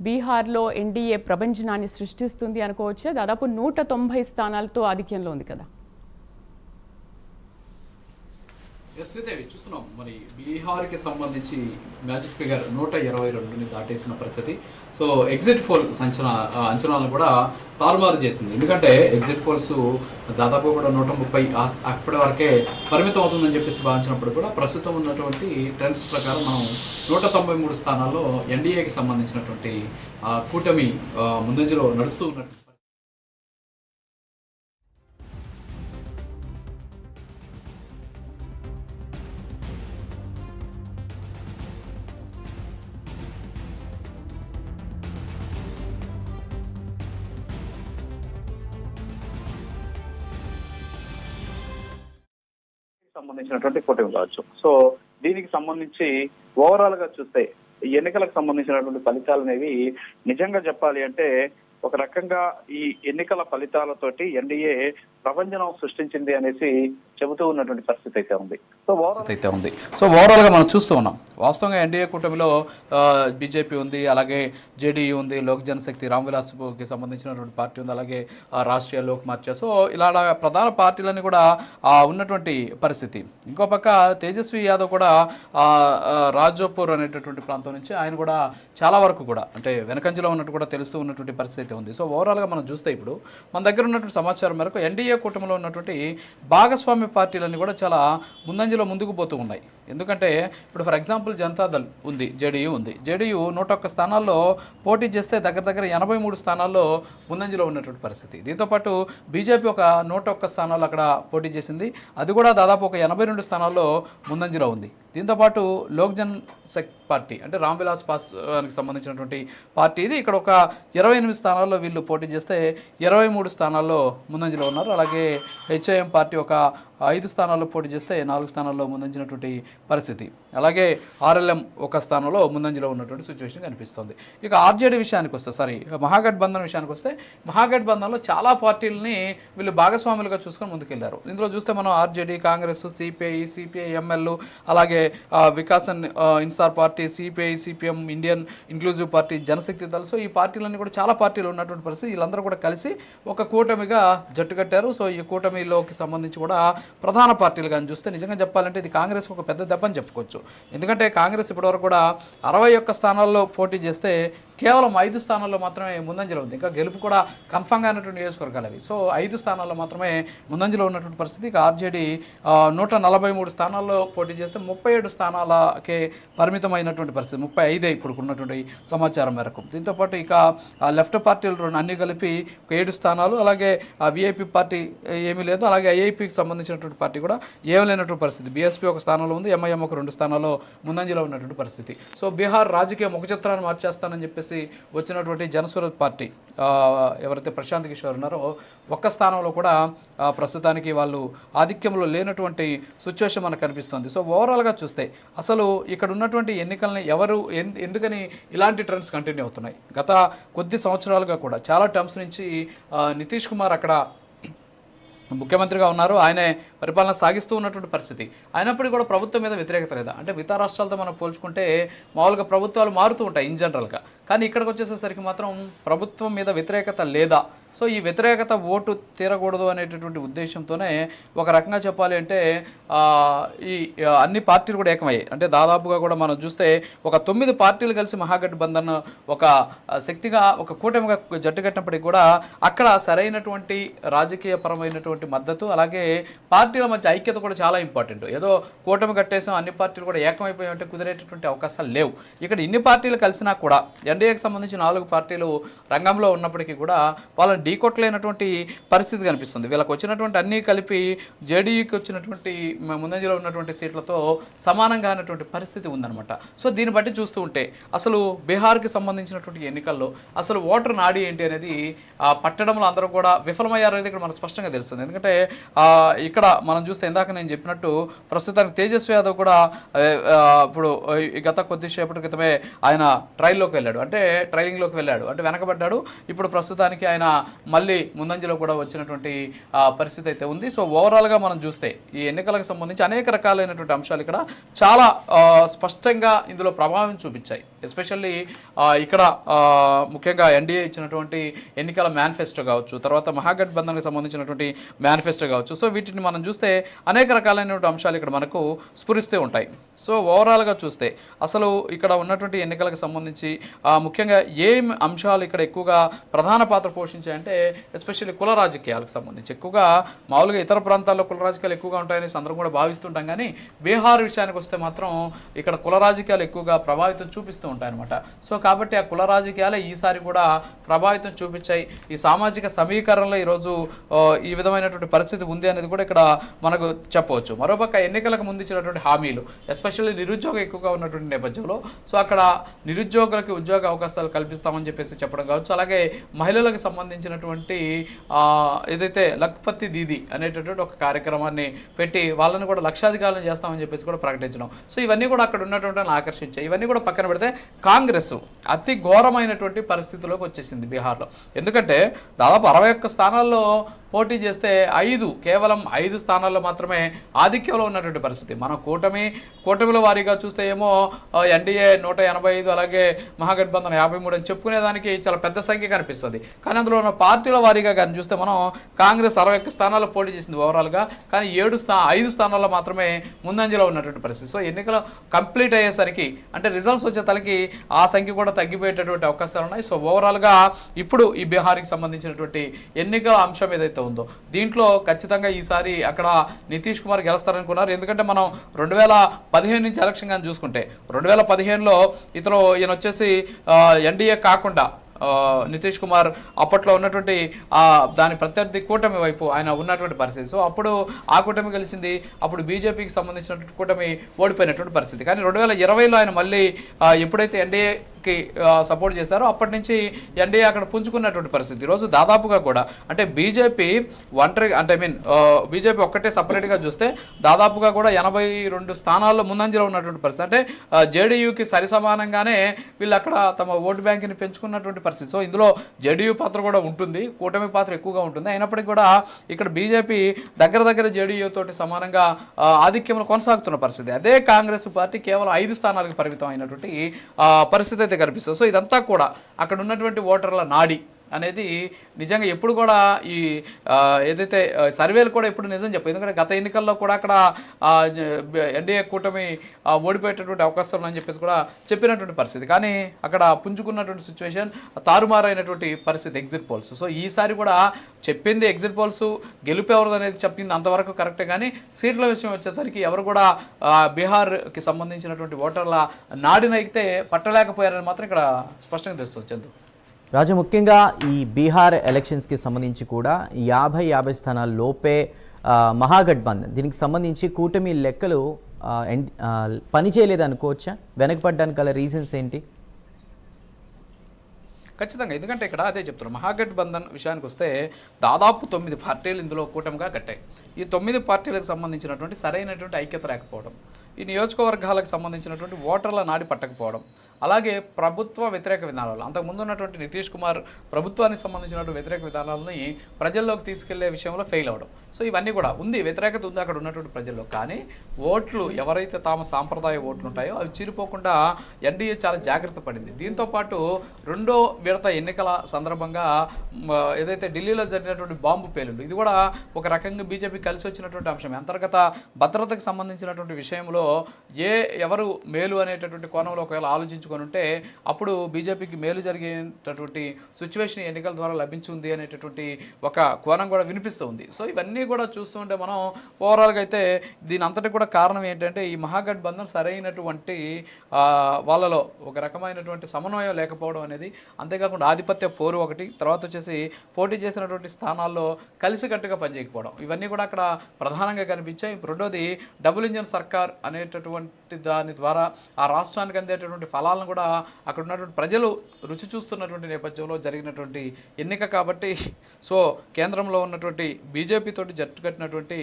బీహార్లో ఎన్డీఏ ప్రభంజనాన్ని సృష్టిస్తుంది అనుకోవచ్చే? దాదాపు నూట తొంభై స్థానాలతో ఆధిక్యంలో ఉంది కదా. ఎస్ శ్రీదేవి చూస్తున్నాం. మరి బీహార్కి సంబంధించి మ్యాజిక్ ఫిగర్ నూట ఇరవై రెండుని దాటేసిన పరిస్థితి. సో ఎగ్జిట్ పోల్ అంచనా అంచనాలను కూడా తారుమారు చేసింది. ఎందుకంటే ఎగ్జిట్ పోల్స్ దాదాపు కూడా నూట ముప్పై అప్పటి వరకే పరిమితం అవుతుందని చెప్పేసి భావించినప్పుడు కూడా ప్రస్తుతం ఉన్నటువంటి ట్రెండ్స్ ప్రకారం మనం నూట తొంభై మూడు స్థానాల్లో ఎన్డీఏకి సంబంధించినటువంటి కూటమి ముందంజలో నడుస్తూ ఉన్నట్టు సంబంధించినటువంటి కూటమి కావచ్చు. సో దీనికి సంబంధించి ఓవరాల్గా చూస్తే ఎన్నికలకు సంబంధించినటువంటి ఫలితాలు అనేవి నిజంగా చెప్పాలి అంటే ఒక రకంగా ఈ ఎన్నికల ఫలితాలతోటి ఎన్డీఏ ప్రపంచం సృష్టించింది అనేసి చెబుతూ ఉన్నటువంటి పరిస్థితి అయితే ఉంది. సో ఓవరాల్ అయితే ఉంది. సో ఓవరాల్గా మనం చూస్తూ ఉన్నాం. వాస్తవంగా ఎన్డీఏ కూటమిలో బీజేపీ ఉంది అలాగే జేడీయూ ఉంది లోక్ జనశక్తి రామ్ విలాస్కి సంబంధించినటువంటి పార్టీ ఉంది అలాగే రాష్ట్రీయ లోక్ మార్చా. సో ఇలా ప్రధాన పార్టీలన్నీ కూడా ఉన్నటువంటి పరిస్థితి. ఇంకో పక్క తేజస్వి యాదవ్ కూడా రాజోపూర్ అనేటటువంటి ప్రాంతం నుంచి ఆయన కూడా చాలా వరకు కూడా అంటే వెనకంజలో ఉన్నట్టు కూడా తెలుస్తూ ఉన్నటువంటి పరిస్థితి అయితే ఉంది. సో ఓవరాల్గా మనం చూస్తే ఇప్పుడు మన దగ్గర ఉన్నటువంటి సమాచారం మేరకు ఎన్డీఏ కూటమిలో ఉన్నటువంటి భాగస్వామ్య పార్టీలన్నీ కూడా చాలా ముందంజలో ముందుకు పోతూ ఉన్నాయి. ఎందుకంటే ఇప్పుడు ఫర్ ఎగ్జాంపుల్ జనతాదళ్ ఉంది జేడీయూ ఉంది. జేడీయూ నూట ఒక్క స్థానాల్లో పోటీ చేస్తే దగ్గర దగ్గర ఎనభై మూడు స్థానాల్లో ముందంజలో ఉన్నటువంటి పరిస్థితి. దీంతోపాటు బీజేపీ ఒక నూట ఒక్క స్థానాల్లో అక్కడ పోటీ చేసింది. అది కూడా దాదాపు ఒక ఎనభై రెండు స్థానాల్లో ముందంజలో ఉంది. దీంతోపాటు లోక్ జన్ శక్ పార్టీ అంటే రామ్ విలాస్ పాస్వాన్కి సంబంధించినటువంటి పార్టీ ఇది. ఇక్కడ ఒక ఇరవై ఎనిమిది స్థానాల్లో వీళ్ళు పోటీ చేస్తే ఇరవై మూడు స్థానాల్లో ముందంజలో ఉన్నారు. అలాగే హెచ్ఐఎం పార్టీ ఒక ఐదు స్థానాల్లో పోటీ చేస్తే నాలుగు స్థానాల్లో ముందంజినటువంటి పరిస్థితి. అలాగే ఆర్ఎల్ఎం ఒక స్థానంలో ముందంజలో ఉన్నటువంటి సిచ్యువేషన్ కనిపిస్తుంది. ఇక ఆర్జేడీ విషయానికి వస్తే సారీ మహాగఠబంధన్ విషయానికి వస్తే మహాగఠబంధన్లో చాలా పార్టీలని వీళ్ళు భాగస్వాములుగా చూసుకొని ముందుకెళ్ళారు. ఇందులో చూస్తే మనం RJD Congress CPI CPI ML అలాగే వికాసన్ InSAR party CPI CPM Indian Inclusive Party Janshakti Dal. So ఈ పార్టీలన్నీ కూడా చాలా పార్టీలు ఉన్నటువంటి పరిస్థితి. వీళ్ళందరూ కూడా కలిసి ఒక కూటమిగా జట్టు కట్టారు. సో ఈ కూటమిలోకి సంబంధించి కూడా ప్రధాన పార్టీలు కానీ చూస్తే నిజంగా చెప్పాలంటే ఇది కాంగ్రెస్ ఒక పెద్ద దెబ్బని చెప్పుకోవచ్చు. ఎందుకంటే కాంగ్రెస్ ఇప్పటివరకు కూడా అరవై ఒక్క స్థానాల్లో పోటీ చేస్తే కేవలం ఐదు స్థానాల్లో మాత్రమే ముందంజలో ఉంది. ఇంకా గెలుపు కూడా కన్ఫామ్గా అయినటువంటి నియోజకవర్గాలు అవి. సో ఐదు స్థానాల్లో మాత్రమే ముందంజలో ఉన్నటువంటి పరిస్థితి. ఇక ఆర్జేడీ నూట నలభై మూడు స్థానాల్లో పోటీ చేస్తే ముప్పై ఏడు స్థానాలకే పరిమితమైనటువంటి పరిస్థితి. ముప్పై ఐదే ఇప్పుడు ఉన్నటువంటి సమాచారం మేరకు. దీంతోపాటు ఇక లెఫ్ట్ పార్టీలు రెండు అన్ని కలిపి ఒక ఏడు స్థానాలు అలాగే ఆ విఐపి పార్టీ ఏమీ లేదు. అలాగే ఐఐపికి సంబంధించినటువంటి పార్టీ కూడా ఏమీ లేనటువంటి పరిస్థితి. బీఎస్పీ ఒక స్థానంలో ఉంది ఎంఐఎం ఒక రెండు స్థానాల్లో ముందంజలో ఉన్నటువంటి పరిస్థితి. సో బీహార్ రాజకీయ ముఖచిత్రాన్ని మార్చేస్తానని చెప్పేసి వచ్చినటువంటి జనస్వరత్ పార్టీ ఎవరైతే ప్రశాంత్ కిషోర్ ఉన్నారో ఒక్క స్థానంలో కూడా ప్రస్తుతానికి వాళ్ళు ఆధిక్యంలో లేనటువంటి సిచ్యువేషన్ మనకు కనిపిస్తుంది. సో ఓవరాల్గా చూస్తే అసలు ఇక్కడ ఉన్నటువంటి ఎన్నికల్ని ఎవరు ఎందుకని ఇలాంటి ట్రెండ్స్ కంటిన్యూ అవుతున్నాయి? గత కొద్ది సంవత్సరాలుగా కూడా చాలా టర్మ్స్ నుంచి నితీష్ కుమార్ అక్కడ ముఖ్యమంత్రిగా ఉన్నారు. ఆయనే పరిపాలన సాగిస్తూ ఉన్నటువంటి పరిస్థితి. అయినప్పటికీ కూడా ప్రభుత్వం మీద వ్యతిరేకత లేదా? అంటే మిగతా రాష్ట్రాలతో మనం పోల్చుకుంటే మామూలుగా ప్రభుత్వాలు మారుతూ ఉంటాయి ఇన్ జనరల్గా కానీ ఇక్కడికి వచ్చేసేసరికి మాత్రం ప్రభుత్వం మీద వ్యతిరేకత లేదా? సో ఈ వ్యతిరేకత ఓటు తీరకూడదు అనేటటువంటి ఉద్దేశంతోనే ఒక రకంగా చెప్పాలి అంటే ఈ అన్ని పార్టీలు కూడా ఏకమయ్యాయి. అంటే దాదాపుగా కూడా మనం చూస్తే ఒక తొమ్మిది పార్టీలు కలిసి మహాగఠబంధన్ ఒక శక్తిగా ఒక కూటమిగా జట్టు కట్టినప్పటికీ కూడా అక్కడ సరైనటువంటి రాజకీయ పరమైనటువంటి మద్దతు అలాగే పార్టీల మధ్య ఐక్యత కూడా చాలా ఇంపార్టెంట్. ఏదో కూటమి కట్టేసాం అన్ని పార్టీలు కూడా ఏకమైపోయి ఉంటే కుదిరేటటువంటి అవకాశాలు లేవు. ఇక్కడ ఇన్ని పార్టీలు కలిసినా కూడా ఎన్డీఏకి సంబంధించి నాలుగు పార్టీలు రంగంలో ఉన్నప్పటికీ కూడా వాళ్ళని ఢీకొట్టలేనటువంటి పరిస్థితి కనిపిస్తుంది. వీళ్ళకి వచ్చినటువంటి అన్నీ కలిపి జేడీయూకి వచ్చినటువంటి ముందంజలో ఉన్నటువంటి సీట్లతో సమానంగా అయినటువంటి పరిస్థితి ఉందన్నమాట. సో దీన్ని బట్టి చూస్తూ ఉంటే అసలు బీహార్కి సంబంధించినటువంటి ఎన్నికల్లో అసలు ఓటర్ నాడి ఏంటి అనేది ఆ పట్టడంలో అందరూ కూడా విఫలమయ్యారనేది ఇక్కడ మనకు స్పష్టంగా తెలుస్తుంది. ఎందుకంటే ఇక్కడ మనం చూస్తే ఇందాక నేను చెప్పినట్టు ప్రస్తుతానికి తేజస్వి యాదవ్ కూడా ఇప్పుడు ఈ గత కొద్దిసేపటి క్రితమే ఆయన ట్రైల్లోకి వెళ్ళాడు. అంటే ట్రైలింగ్లోకి వెళ్ళాడు. అంటే వెనకబడ్డాడు. ఇప్పుడు ప్రస్తుతానికి ఆయన మళ్ళీ ముందంజలో కూడా వచ్చినటువంటి పరిస్థితి అయితే ఉంది. సో ఓవరాల్గా మనం చూస్తే ఈ ఎన్నికలకు సంబంధించి అనేక రకాలైనటువంటి అంశాలు ఇక్కడ చాలా స్పష్టంగా ఇందులో ప్రభావం చూపించాయి. ఎస్పెషల్లీ ఇక్కడ ముఖ్యంగా ఎన్డీఏ ఇచ్చినటువంటి ఎన్నికల మేనిఫెస్టో కావచ్చు తర్వాత మహాగఠబంధన్కి సంబంధించినటువంటి మేనిఫెస్టో కావచ్చు. సో వీటిని మనం చూస్తే అనేక రకాలైనటువంటి అంశాలు ఇక్కడ మనకు స్ఫురిస్తూ ఉంటాయి. సో ఓవరాల్గా చూస్తే అసలు ఇక్కడ ఉన్నటువంటి ఎన్నికలకు సంబంధించి ముఖ్యంగా ఏం అంశాలు ఇక్కడ ఎక్కువగా ప్రధాన పాత్ర పోషించాయంటే ఎస్పెషల్లీ కుల రాజకీయాలకు సంబంధించి. ఎక్కువగా మామూలుగా ఇతర ప్రాంతాల్లో కుల రాజకీయాలు ఎక్కువగా ఉంటాయని అందరం కూడా భావిస్తుంటాం కానీ బీహార్ విషయానికి వస్తే మాత్రం ఇక్కడ కుల రాజకీయాలు ఎక్కువగా ప్రభావితం చూపిస్తూ ఉంటాయన్నమాట. సో కాబట్టి ఆ కుల రాజకీయాలే ఈసారి కూడా ప్రభావితం చూపించాయి. ఈ సామాజిక సమీకరణలో ఈరోజు ఈ విధమైనటువంటి పరిస్థితి ఉంది అనేది కూడా ఇక్కడ మనకు చెప్పవచ్చు. మరోపక్క ఎన్నికలకు ముందు ఇచ్చినటువంటి హామీలు ఎస్పెషల్లీ నిరుద్యోగం ఎక్కువగా ఉన్నటువంటి నేపథ్యంలో సో అక్కడ నిరుద్యోగులకి ఉద్యోగ అవకాశాలు కల్పిస్తామని చెప్పేసి చెప్పడం కావచ్చు. అలాగే మహిళలకు సంబంధించినటువంటి ఏదైతే లక్పతి దీది అనేటటువంటి ఒక కార్యక్రమాన్ని పెట్టి వాళ్ళని కూడా లక్షాధికారులను చేస్తామని చెప్పేసి కూడా ప్రకటించడం సో ఇవన్నీ కూడా అక్కడ ఉన్నటువంటి ఆకర్షించాయి. ఇవన్నీ కూడా పక్కన పెడితే కాంగ్రెస్. అతి ఘోరమైనటువంటి పరిస్థితిలోకి వచ్చేసింది బీహార్లో. ఎందుకంటే దాదాపు అరవై ఒక్క స్థానాల్లో పోటీ చేస్తే ఐదు కేవలం ఐదు స్థానాల్లో మాత్రమే ఆధిక్యంలో ఉన్నటువంటి పరిస్థితి. మన కూటమి కూటమిల వారీగా చూస్తే ఏమో ఎన్డీఏ నూట ఎనభై ఐదు అలాగే మహాగఠబంధన్ యాభై మూడు అని చెప్పుకునేదానికి చాలా పెద్ద సంఖ్య కనిపిస్తుంది. కానీ అందులో ఉన్న పార్టీల వారీగా కానీ చూస్తే మనం కాంగ్రెస్ అరవై ఒక్క స్థానాల్లో పోటీ చేసింది ఓవరాల్గా కానీ ఏడు స్థా ఐదు స్థానాల్లో మాత్రమే ముందంజలో ఉన్నటువంటి పరిస్థితి. సో ఎన్నికలు కంప్లీట్ అయ్యేసరికి అంటే రిజల్ట్స్ వచ్చే తలకి ఆ సంఖ్య కూడా తగ్గిపోయేటటువంటి అవకాశాలు ఉన్నాయి. సో ఓవరాల్గా ఇప్పుడు ఈ బీహార్కి సంబంధించినటువంటి ఎన్నికల అంశం ఏదైతే ఉందో దీంట్లో ఖచ్చితంగా ఈసారి అక్కడ నితీష్ కుమార్ గెలుస్తారనుకున్నారు. ఎందుకంటే మనం రెండు వేల పదిహేను నుంచి ఎలక్షన్ కానీ చూసుకుంటే రెండు వేల పదిహేనులో ఇతను ఈయన వచ్చేసి ఎన్డీఏ కాకుండా నితీష్ కుమార్ అప్పట్లో ఉన్నటువంటి ఆ, దాని ప్రత్యర్థి కూటమి వైపు ఆయన ఉన్నటువంటి పరిస్థితి. సో అప్పుడు ఆ కూటమి గెలిచింది అప్పుడు బీజేపీకి సంబంధించినటువంటి కూటమి ఓడిపోయినటువంటి పరిస్థితి. కానీ రెండు వేల ఇరవైలో ఆయన మళ్ళీ ఎప్పుడైతే ఎన్డీఏకి సపోర్ట్ చేశారో అప్పటి నుంచి ఎన్డీఏ అక్కడ పుంజుకున్నటువంటి పరిస్థితి. ఈరోజు దాదాపుగా కూడా అంటే బీజేపీ ఒంటరి అంటే ఐ మీన్ బీజేపీ ఒక్కటే సపరేట్గా చూస్తే దాదాపుగా కూడా ఎనభై రెండు స్థానాల్లో ముందంజలో ఉన్నటువంటి పరిస్థితి. అంటే జేడీయూకి సరి సమానంగానే వీళ్ళు అక్కడ తమ ఓటు బ్యాంక్ని పెంచుకున్నటువంటి పరిస్థితి. సో ఇందులో జేడీయూ పాత్ర కూడా ఉంటుంది. కూటమి పాత్ర ఎక్కువగా ఉంటుంది. అయినప్పటికీ కూడా ఇక్కడ బీజేపీ దగ్గర దగ్గర జేడీయూ తోటి సమానంగా ఆధిక్యంలో కొనసాగుతున్న పరిస్థితి. అదే కాంగ్రెస్ పార్టీ కేవలం ఐదు స్థానాలకు పరిమితం అయినటువంటి ఆ, పరిస్థితి అయితే కనిపిస్తుంది. సో ఇదంతా కూడా అక్కడ ఉన్నటువంటి ఓటర్ల నాడి. అనేది నిజంగా ఎప్పుడు కూడా ఈ ఏదైతే సర్వేలు కూడా ఎప్పుడు నిజం చెప్పు ఎందుకంటే గత ఎన్నికల్లో కూడా అక్కడ ఎన్డీఏ కూటమి ఓడిపోయేటటువంటి అవకాశాలు ఉన్నాయని చెప్పేసి కూడా చెప్పినటువంటి పరిస్థితి. కానీ అక్కడ పుంజుకున్నటువంటి సిచ్యువేషన్ తారుమారైనటువంటి పరిస్థితి ఎగ్జిట్ పోల్స్. సో ఈసారి కూడా చెప్పింది ఎగ్జిట్ పోల్స్ గెలుపు అనేది చెప్పింది అంతవరకు కరెక్టే. కానీ సీట్ల విషయం వచ్చేసరికి ఎవరు కూడా బీహార్కి సంబంధించినటువంటి ఓటర్ల నాడినైతే పట్టలేకపోయారని మాత్రం ఇక్కడ స్పష్టంగా తెలుస్తుంది చందు. రాజు ముఖ్యంగా ఈ బీహార్ ఎలక్షన్స్కి సంబంధించి కూడా యాభై యాభై స్థానాల లోపే మహాగఠబంధన్. దీనికి సంబంధించి కూటమి లెక్కలు ఎన్- పని చేయలేదు అనుకోవచ్చా? వెనకపడడానికి గల రీజన్స్ ఏంటి? ఖచ్చితంగా. ఎందుకంటే ఇక్కడ అదే చెప్తున్నాం మహాగఠబంధన్ విషయానికి వస్తే దాదాపు తొమ్మిది పార్టీలు ఇందులో కూటమిగా కట్టాయి. ఈ తొమ్మిది పార్టీలకు సంబంధించినటువంటి సరైనటువంటి ఐక్యత లేకపోవడం ఈ నియోజకవర్గాలకు సంబంధించినటువంటి ఓటర్ల నాడి పట్టకపోవడం అలాగే ప్రభుత్వ వ్యతిరేక విధానాలు. అంతకుముందు ఉన్నటువంటి నితీష్ కుమార్ ప్రభుత్వానికి సంబంధించినటువంటి వ్యతిరేక విధానాలని ప్రజల్లోకి తీసుకెళ్ళే విషయంలో ఫెయిల్ అవ్వడం. సో ఇవన్నీ కూడా ఉంది. వ్యతిరేకత ఉంది అక్కడ ఉన్నటువంటి ప్రజల్లో. కానీ ఓట్లు ఎవరైతే తాము సాంప్రదాయ ఓట్లు ఉంటాయో అవి చీరిపోకుండా ఎన్డీఏ చాలా జాగ్రత్త పడింది. దీంతో పాటు రెండో విడత ఎన్నికల సందర్భంగా ఏదైతే ఢిల్లీలో జరిగినటువంటి బాంబు పేలుడు ఇది కూడా ఒక రకంగా బీజేపీ కలిసి వచ్చినటువంటి అంశం అంతర్గత భద్రతకు సంబంధించినటువంటి విషయంలో ఏ ఎవరు మేలు అనేటటువంటి కోణంలో ఒకవేళ ఆలోచించు ఆలోచించుకొని ఉంటే అప్పుడు బీజేపీకి మేలు జరిగేటటువంటి సిచ్యువేషన్ ఎన్నికల ద్వారా లభించింది అనేటటువంటి ఒక కోణం కూడా వినిపిస్తుంది. సో ఇవన్నీ కూడా చూస్తుంటే మనం ఓవరాల్గా అయితే దీని అంతటి కూడా కారణం ఏంటంటే ఈ మహాగఠబంధన్ సరైనటువంటి వాళ్ళలో ఒక రకమైనటువంటి సమన్వయం లేకపోవడం అనేది అంతేకాకుండా ఆధిపత్య పోరు ఒకటి తర్వాత వచ్చేసి పోటీ చేసినటువంటి స్థానాల్లో కలిసికట్టుగా పనిచేయకపోవడం. ఇవన్నీ కూడా అక్కడ ప్రధానంగా కనిపించాయి. రెండోది డబుల్ ఇంజన్ సర్కార్ అనేటటువంటి దాని ద్వారా ఆ రాష్ట్రానికి అందేటటువంటి ఫలాలు పాలన కూడా అక్కడ ఉన్నటువంటి ప్రజలు రుచి చూస్తున్నటువంటి నేపథ్యంలో జరిగినటువంటి ఎన్నిక కాబట్టి సో కేంద్రంలో ఉన్నటువంటి బీజేపీ తోటి జట్టు కట్టినటువంటి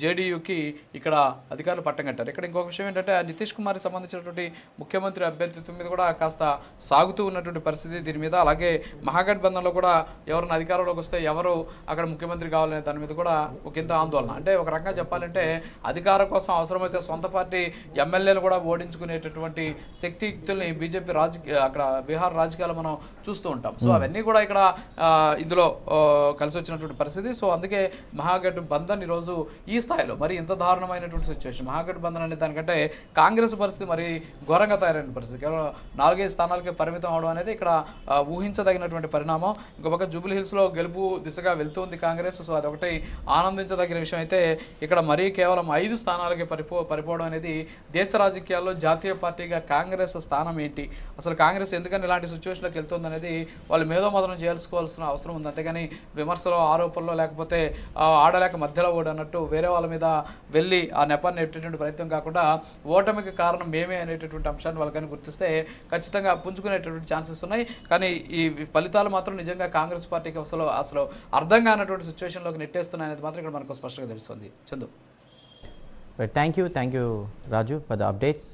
జేడీయూకి ఇక్కడ అధికారులు పట్టం కట్టారు. ఇక్కడ ఇంకొక విషయం ఏంటంటే నితీష్ కుమార్కి సంబంధించినటువంటి ముఖ్యమంత్రి అభ్యర్థిత్వం మీద కూడా కాస్త సాగుతూ ఉన్నటువంటి పరిస్థితి దీని మీద. అలాగే మహాగఠబంధన్లో కూడా ఎవరైనా అధికారంలోకి వస్తే ఎవరు అక్కడ ముఖ్యమంత్రి కావాలనే దాని మీద కూడా ఒక ఇంత ఆందోళన. అంటే ఒక రకంగా చెప్పాలంటే అధికారం కోసం అవసరమైతే సొంత పార్టీ ఎమ్మెల్యేలు కూడా ఓడించుకునేటటువంటి శక్తియుక్తుల్ని బీజేపీ రాజకీయ అక్కడ బీహార్ రాజకీయాలు మనం చూస్తూ ఉంటాం. సో అవన్నీ కూడా ఇక్కడ ఇందులో కలిసి వచ్చినటువంటి పరిస్థితి. సో అందుకే మహాగఠ్ బంధన్ ఈరోజు ఈ స్థాయిలో మరి ఇంత దారుణమైనటువంటి సిచ్యువేషన్ మహాగఠ్ బంధన్ అనే దానికంటే కాంగ్రెస్ పరిస్థితి మరి ఘోరంగా తయారైన పరిస్థితి. కేవలం నాలుగైదు స్థానాలకే పరిమితం అవడం అనేది ఇక్కడ ఊహించదగినటువంటి పరిణామం. ఇంకో పక్క జూబ్లీ హిల్స్లో గెలుపు దిశగా వెళ్తుంది కాంగ్రెస్. సో అదొకటి ఆనందించదగిన విషయం అయితే ఇక్కడ మరీ కేవలం ఐదు స్థానాలకే పరిపో పరిపోవడం అనేది దేశ రాజకీయాల్లో జాతీయ పార్టీగా కాంగ్రెస్ స్థానం ఏంటి అసలు కాంగ్రెస్ ఎందుకని ఇలాంటి సిచ్యువేషన్లోకి వెళ్తుంది అనేది వాళ్ళు మేధోమదనం చేసుకోవాల్సిన అవసరం ఉంది. అంతేగాని విమర్శలు ఆరోపణలు లేకపోతే ఆడలేక మధ్యలో ఓడి అన్నట్టు వేరే వాళ్ళ మీద వెళ్ళి ఆ నెపాన్ని ఎట్టేటువంటి ప్రయత్నం కాకుండా ఓటమికి కారణం మేమే అనేటటువంటి అంశాన్ని వాళ్ళకని గుర్తిస్తే ఖచ్చితంగా పుంజుకునేటటువంటి ఛాన్సెస్ ఉన్నాయి. కానీ ఈ ఫలితాలు మాత్రం నిజంగా కాంగ్రెస్ పార్టీకి అసలు అసలు అర్థం కానటువంటి సిచ్యువేషన్లోకి నెట్టేస్తున్నాయి అనేది మాత్రం ఇక్కడ మనకు స్పష్టంగా తెలుస్తుంది. Chandu. Thank you thank you Raju for the updates